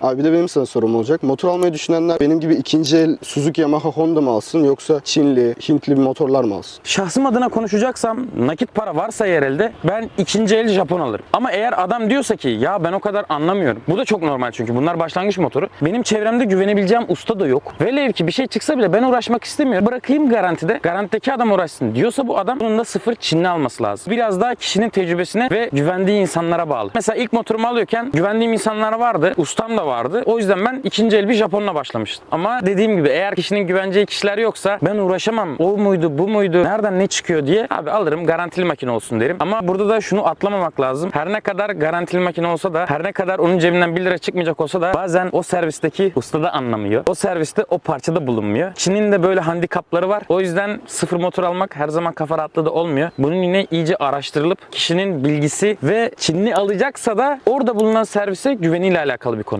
Abi bir de benim sana sorum olacak. Motor almayı düşünenler benim gibi ikinci el Suzuki Yamaha Honda mı alsın yoksa Çinli, Hintli motorlar mı alsın? Şahsım adına konuşacaksam nakit para varsa eğer elde ben ikinci el Japon alırım. Ama eğer adam diyorsa ki ya ben o kadar anlamıyorum. Bu da çok normal çünkü bunlar başlangıç motoru. Benim çevremde güvenebileceğim usta da yok. Velev ki bir şey çıksa bile ben uğraşmak istemiyorum. Bırakayım garantide. Garantideki adam uğraşsın diyorsa bu adam bunun da sıfır Çinli alması lazım. Biraz daha kişinin tecrübesine ve güvendiği insanlara bağlı. Mesela ilk motorumu alıyorken güvendiğim insanlar vardı. Ustam da vardı. O yüzden ben ikinci el bir Japonla başlamıştım. Ama dediğim gibi eğer kişinin güveneceği kişiler yoksa ben uğraşamam. O muydu bu muydu nereden ne çıkıyor diye abi alırım garantili makine olsun derim. Ama burada da şunu atlamamak lazım. Her ne kadar garantili makine olsa da her ne kadar onun cebinden 1 lira çıkmayacak olsa da bazen o servisteki usta da anlamıyor. O serviste o parçada bulunmuyor. Çin'in de böyle handikapları var. O yüzden sıfır motor almak her zaman kafa rahatlığı da olmuyor. Bunun yine iyice araştırılıp kişinin bilgisi ve Çinli alacaksa da orada bulunan servise güveniyle alakalı bir konu.